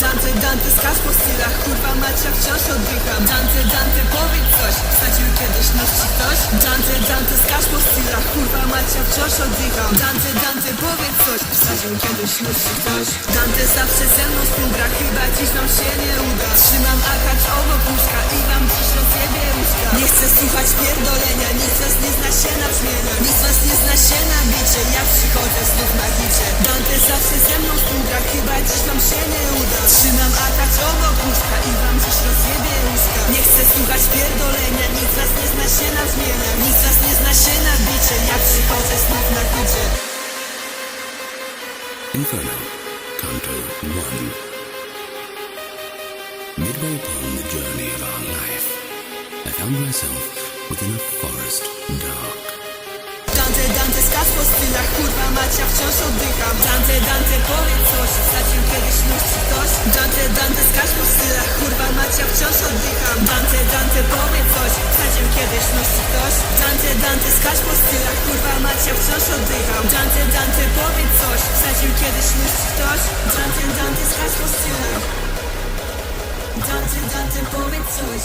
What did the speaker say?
Dante, Dante, skaż po stylach, kurwa macia wciąż oddycham Dante, Dante, powiedz coś, wsadził kiedyś nos ktoś? Dante, Dante, skaż po stylach, kurwa macia wciąż oddycham Dante, Dante, powiedz coś, wsadził kiedyś nos ktoś? Dante zawsze ze mną współgra, chyba dziś nam się nie uda Trzymam AK chcę słuchać pierdolenia, z was nie zna się na brzmieniu Nikt z was nie zna się na bicie, ja przychodzę znów na hicie Dante zawsze ze mną współgra, chyba dziś wam się nie uda. Trzymam akacz obok łóżka i wam dziś rozjebie łóżka Nie chcę słuchać pierdolenia, z was nie zna się na brzmieniu Nikt z was nie zna się na bicie, ja przychodzę znów na hicie Inferno, Canto 1. Midway upon the journey of our life, I found myself within a forest dark. Dante, Dante, skacz po stylach, kurwa Macia wciąż oddycham Dante, Dante, powiedz coś, stracił kiedyś nóż ktoś? Dante, Dante, skacz po stylach, kurwa Macia wciąż oddycham Dante, Dante, powiedz coś, stracił kiedyś ktoś? Dante, Dante, skacz po stylach, kurwa Macia wciąż oddycham Dante, Dante, powiedz coś, stracił kiedyś nóż ktoś? Dante, Dante, skacz po stylach Dante, Dante, powiedz coś